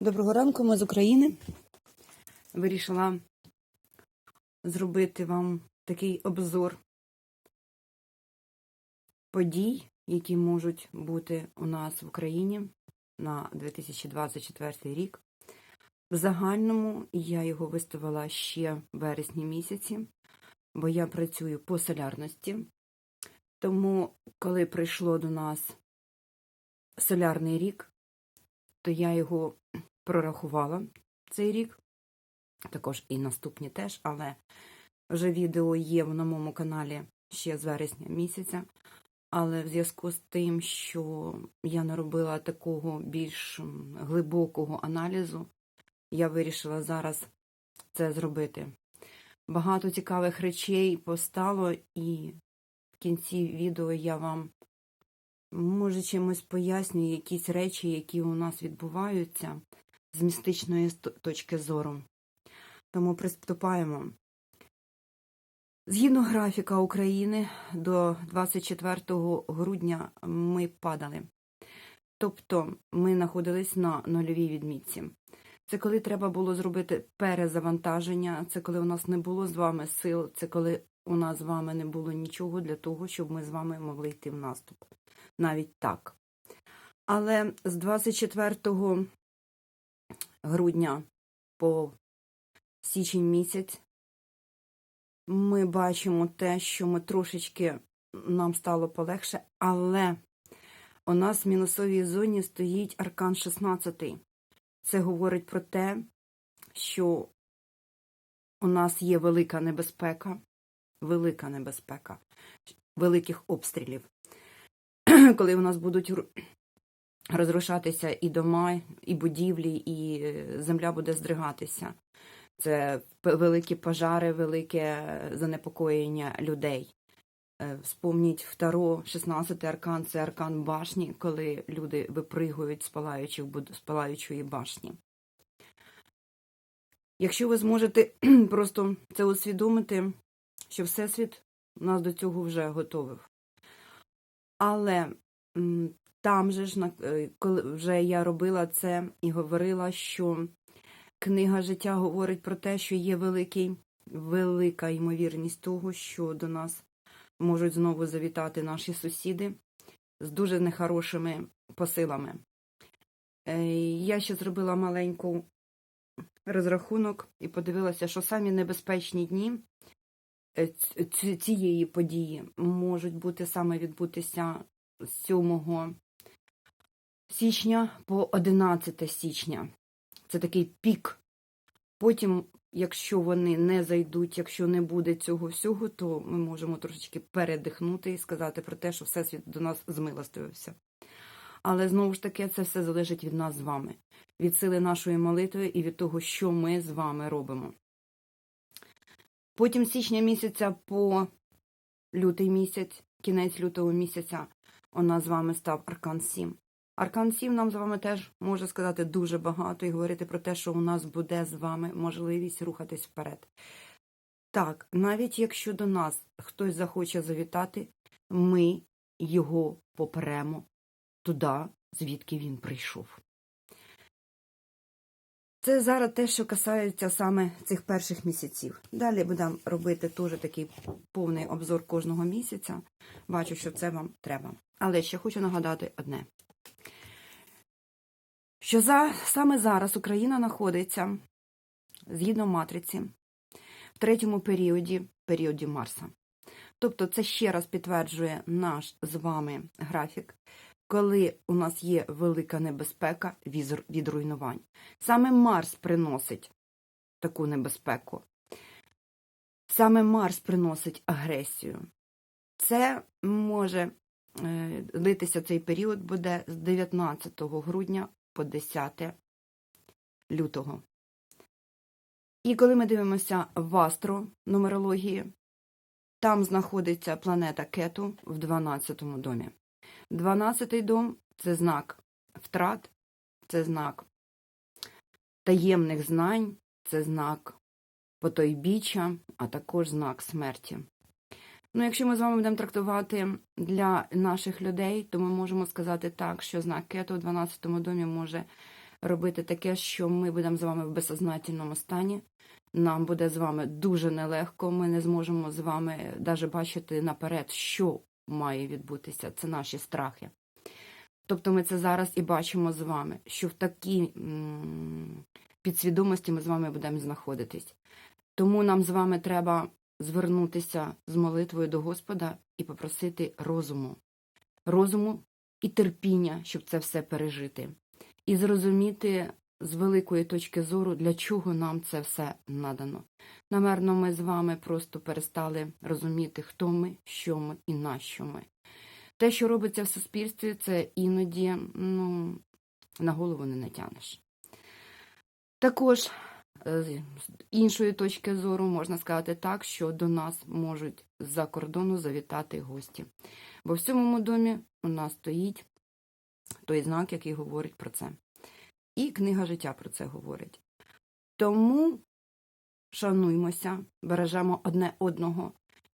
Доброго ранку, ми з України. Вирішила зробити вам такий обзор подій, які можуть бути у нас в Україні на 2024 рік. В загальному я його виставила ще в вересні місяці, бо я працюю по солярності. Тому, коли прийшло до нас солярний рік, то я його прорахувала цей рік, також і наступні теж, але вже відео є на моєму каналі ще з вересня місяця. Але в зв'язку з тим, що я не робила такого більш глибокого аналізу, я вирішила зараз це зробити. Багато цікавих речей постало, і в кінці відео я вам може чимось пояснюю якісь речі, які у нас відбуваються з містичної точки зору. Тому приступаємо. Згідно графіка України, до 24 грудня ми падали. Тобто ми знаходились на нульовій відмітці. Це коли треба було зробити перезавантаження, це коли у нас не було з вами сил, це коли у нас з вами не було нічого для того, щоб ми з вами могли йти в наступ. Навіть так. Але з 24 грудня по січень місяць ми бачимо те, що ми трошечки нам стало полегше, але у нас в мінусовій зоні стоїть аркан 16. Це говорить про те, що у нас є велика небезпека, велика небезпека великих обстрілів. Коли у нас будуть розрушатися і дома, і будівлі, і е, земля буде здригатися. Це великі пожари, велике занепокоєння людей. Е, Вспомніть второ, 16 аркан це аркан башні, коли люди випригують з палаючих з палаючої башні. Якщо ви зможете просто це усвідомити, що Всесвіт нас до цього вже готовив. Але там же ж, е, коли вже я робила це і говорила, що книга життя говорить про те, що є великий, велика ймовірність того, що до нас можуть знову завітати наші сусіди з дуже нехорошими посилами. Е, Я ще зробила маленьку розрахунок і подивилася, що самі небезпечні дні цієї події можуть бути саме відбутися з 7 січня по 11 січня. Це такий пік. Потім, якщо вони не зайдуть, якщо не буде цього всього, то ми можемо трошечки передихнути і сказати про те, що Всесвіт до нас змилостивився. Але знову ж таки, це все залежить від нас з вами, від сили нашої молитви і від того, що ми з вами робимо. Потім січня місяця по лютий місяць, кінець лютого місяця, у нас з вами став Аркан 7. Аркан 7 нам з вами теж може сказати дуже багато і говорити про те, що у нас буде з вами можливість рухатись вперед. Так, навіть якщо до нас хтось захоче завітати, ми його поперемо туди, звідки він прийшов. Це зараз те, що касається саме цих перших місяців. Далі будемо робити теж такий повний обзор кожного місяця. Бачу, що це вам треба. Але ще хочу нагадати одне: що за, саме зараз Україна знаходиться згідно матриці в третьому періоді, періоді Марса. Тобто, це ще раз підтверджує наш з вами графік, коли у нас є велика небезпека від руйнувань. Саме Марс приносить таку небезпеку. Саме Марс приносить агресію. Це може е, литися цей період буде з 19 грудня по 10 лютого. І коли ми дивимося в астронумерології, там знаходиться планета Кету в 12 домі. 12-й дом це знак втрат, це знак таємних знань, це знак потойбіччя, а також знак смерті. Ну, якщо ми з вами будемо трактувати для наших людей, то ми можемо сказати так, що знак кету в 12 домі може робити таке, що ми будемо з вами в безсознательному стані. Нам буде з вами дуже нелегко. Ми не зможемо з вами навіть бачити наперед, що має відбутися. Це наші страхи. Тобто ми це зараз і бачимо з вами, що в такій підсвідомості ми з вами будемо знаходитись. Тому нам з вами треба звернутися з молитвою до Господа і попросити розуму, розуму і терпіння, щоб це все пережити, і зрозуміти з великої точки зору, для чого нам це все надано. Намерно ми з вами просто перестали розуміти, хто ми, що ми і на що ми. Те, що робиться в суспільстві, це іноді ну, на голову не натягнеш. Також е, з іншої точки зору можна сказати так, що до нас можуть з-за кордону завітати гості. Бо в цьому домі у нас стоїть той знак, який говорить про це. І книга життя про це говорить. Тому шануймося, бережемо одне одного,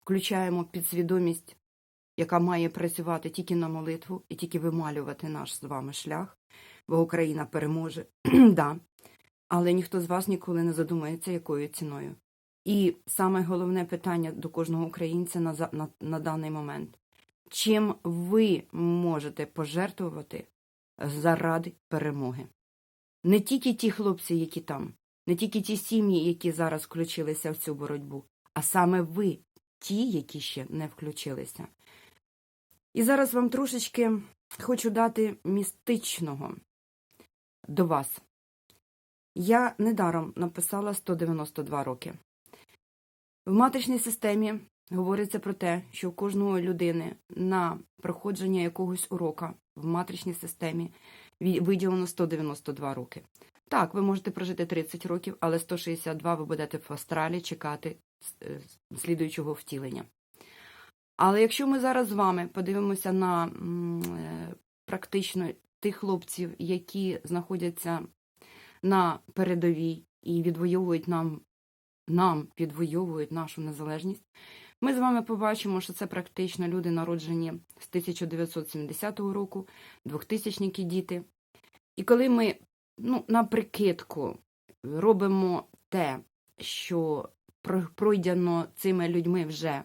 включаємо підсвідомість, яка має працювати тільки на молитву і тільки вималювати наш з вами шлях, бо Україна переможе. да. Але ніхто з вас ніколи не задумається, якою ціною. І саме головне питання до кожного українця на, на, на даний момент. Чим ви можете пожертвувати заради перемоги? Не тільки ті хлопці, які там, не тільки ті сім'ї, які зараз включилися в цю боротьбу, а саме ви, ті, які ще не включилися. І зараз вам трошечки хочу дати містичного до вас. Я недаром написала 192 роки. В матричній системі говориться про те, що у кожної людини на проходження якогось урока в матричній системі виділено 192 роки. Так, ви можете прожити 30 років, але 162 ви будете в астралі чекати е, слідуючого втілення. Але якщо ми зараз з вами подивимося на е, практично тих хлопців, які знаходяться на передовій і відвоюють нам, нам відвоюють нашу незалежність, ми з вами побачимо, що це практично люди, народжені з 1970 року, 2000-ні діти. І коли ми ну, на прикидку робимо те, що пройдено цими людьми вже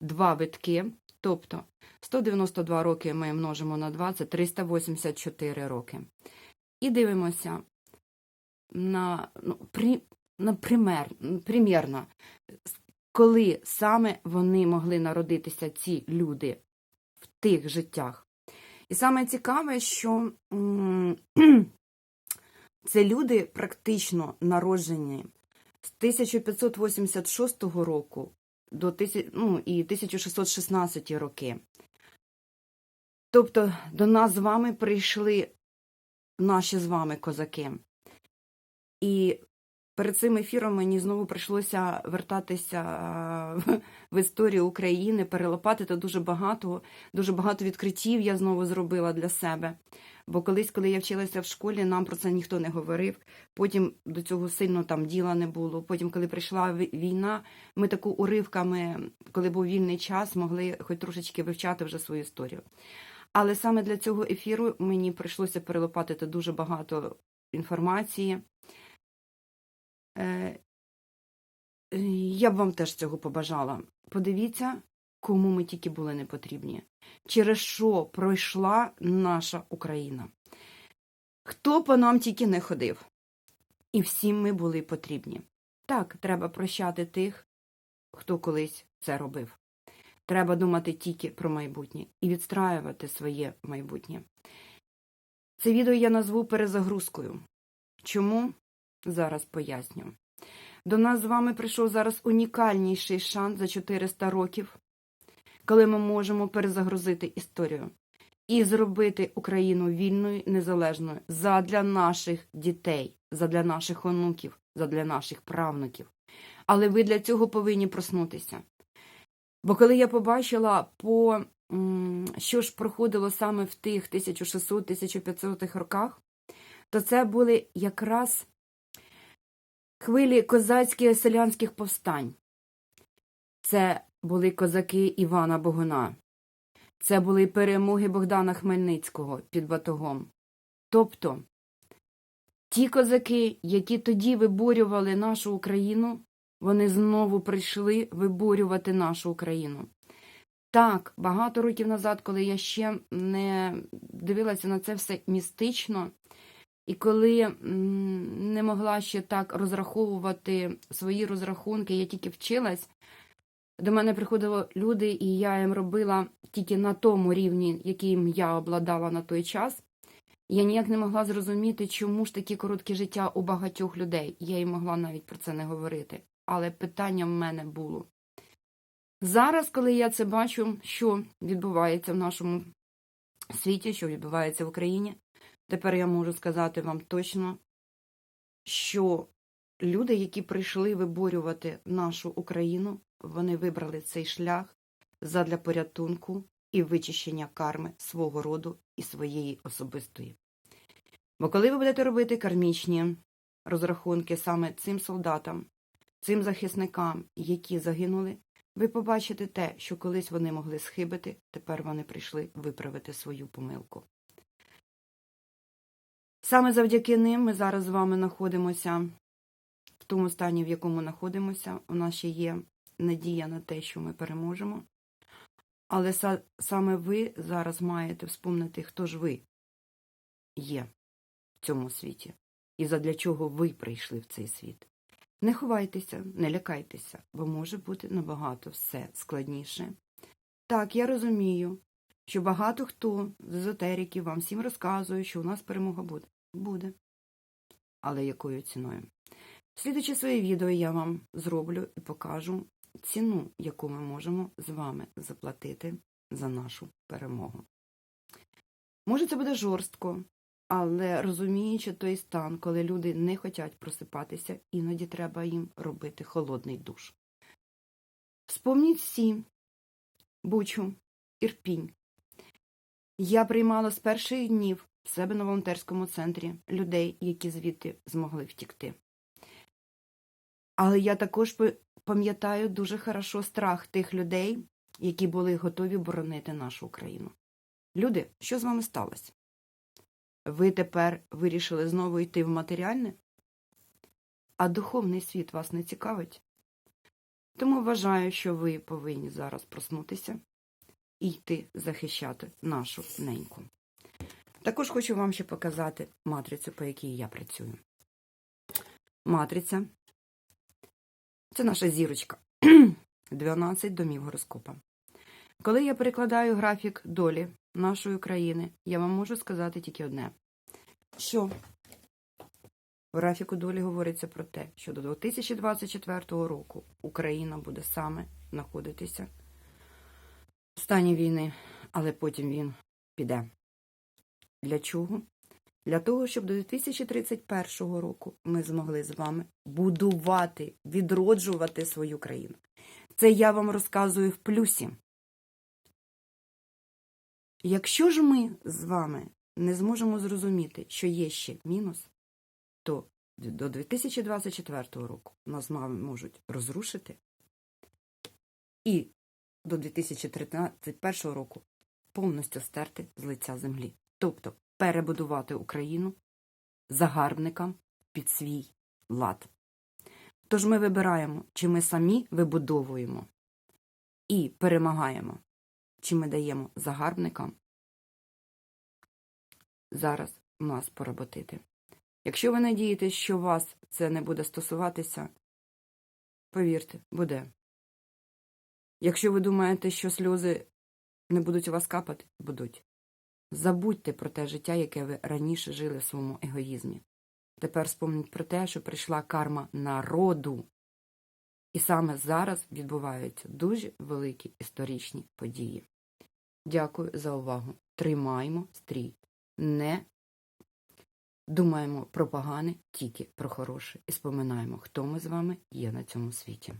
два витки, тобто 192 роки ми множимо на 2, це 384 роки. І дивимося на, ну, при, на пример, примірно, коли саме вони могли народитися, ці люди, в тих життях. І саме цікаве, що це люди практично народжені з 1586 року до ну, і 1616 роки. Тобто до нас з вами прийшли наші з вами козаки. І перед цим ефіром мені знову прийшлося вертатися в- в історію України, перелопатити дуже багато, дуже багато відкриттів я знову зробила для себе. Бо колись, коли я вчилася в школі, нам про це ніхто не говорив. Потім до цього сильно там діла не було. Потім, коли прийшла війна, ми таку уривками, коли був вільний час, могли хоч трошечки вивчати вже свою історію. Але саме для цього ефіру мені прийшлося перелопатити дуже багато інформації. Е, е, Я б вам теж цього побажала. Подивіться, кому ми тільки були не потрібні, через що пройшла наша Україна. Хто по нам тільки не ходив, і всім ми були потрібні. Так, треба прощати тих, хто колись це робив. Треба думати тільки про майбутнє і відстраювати своє майбутнє. Це відео я назву перезагрузкою. Чому? Зараз поясню. До нас з вами прийшов зараз унікальніший шанс за 400 років, коли ми можемо перезагрузити історію і зробити Україну вільною, незалежною задля наших дітей, задля наших онуків, задля наших правнуків. Але ви для цього повинні проснутися. Бо коли я побачила, по, що ж проходило саме в тих 1600-1500 роках, то це були якраз хвилі козацьких селянських повстань. Це були козаки Івана Богуна. Це були перемоги Богдана Хмельницького під Батогом. Тобто Ті козаки, які тоді виборювали нашу Україну, вони знову прийшли виборювати нашу Україну. Так, багато років назад, коли я ще не дивилася на це все містично, і коли не могла ще так розраховувати свої розрахунки, я тільки вчилась, до мене приходили люди, і я їм робила тільки на тому рівні, яким я обладала на той час. Я ніяк не могла зрозуміти, чому ж такі короткі життя у багатьох людей. Я й могла навіть про це не говорити. Але питання в мене було. Зараз, коли я це бачу, що відбувається в нашому світі, що відбувається в Україні, тепер я можу сказати вам точно, що люди, які прийшли виборювати нашу Україну, вони вибрали цей шлях задля порятунку і вичищення карми свого роду і своєї особистої. Бо коли ви будете робити кармічні розрахунки саме цим солдатам, цим захисникам, які загинули, ви побачите те, що колись вони могли схибити, тепер вони прийшли виправити свою помилку. Саме завдяки ним ми зараз з вами знаходимося в тому стані, в якому знаходимося. У нас ще є надія на те, що ми переможемо. Але са- саме ви зараз маєте вспомнити, хто ж ви є в цьому світі і задля чого ви прийшли в цей світ. Не ховайтеся, не лякайтеся, бо може бути набагато все складніше. Так, я розумію, що багато хто з езотериків вам всім розказує, що у нас перемога буде. Буде. Але якою ціною? Слідуючи своє відео, я вам зроблю і покажу ціну, яку ми можемо з вами заплатити за нашу перемогу. Може, це буде жорстко, але розуміючи той стан, коли люди не хочуть просипатися, іноді треба їм робити холодний душ. Вспомніть всі Бучу, Ірпінь. Я приймала з перших днів в себе на волонтерському центрі людей, які звідти змогли втікти. Але я також пам'ятаю дуже хорошо страх тих людей, які були готові боронити нашу Україну. Люди, що з вами сталося? Ви тепер вирішили знову йти в матеріальне? А духовний світ вас не цікавить? Тому вважаю, що ви повинні зараз проснутися і йти захищати нашу неньку. Також хочу вам ще показати матрицю, по якій я працюю. Матриця це наша зірочка. 12 домів гороскопа. Коли я перекладаю графік долі нашої країни, я вам можу сказати тільки одне: що в графіку долі говориться про те, що до 2024 року Україна буде саме знаходитися стані війни, але потім він піде. Для чого? Для того, щоб до 2031 року ми змогли з вами будувати, відроджувати свою країну. Це я вам розказую в плюсі. Якщо ж ми з вами не зможемо зрозуміти, що є ще мінус, то до 2024 року нас можуть розрушити, і до 2031 року повністю стерти з лиця землі. Тобто перебудувати Україну загарбникам під свій лад. Тож ми вибираємо, чи ми самі вибудовуємо і перемагаємо, чи ми даємо загарбникам зараз нас поработити. Якщо ви надієтесь, що вас це не буде стосуватися, повірте, буде. Якщо ви думаєте, що сльози не будуть у вас капати, будуть. Забудьте про те життя, яке ви раніше жили в своєму егоїзмі. Тепер спомніть про те, що прийшла карма народу. І саме зараз відбуваються дуже великі історичні події. Дякую за увагу. Тримаємо стрій. Не думаємо про погане, тільки про хороше. І споминаємо, хто ми з вами є на цьому світі.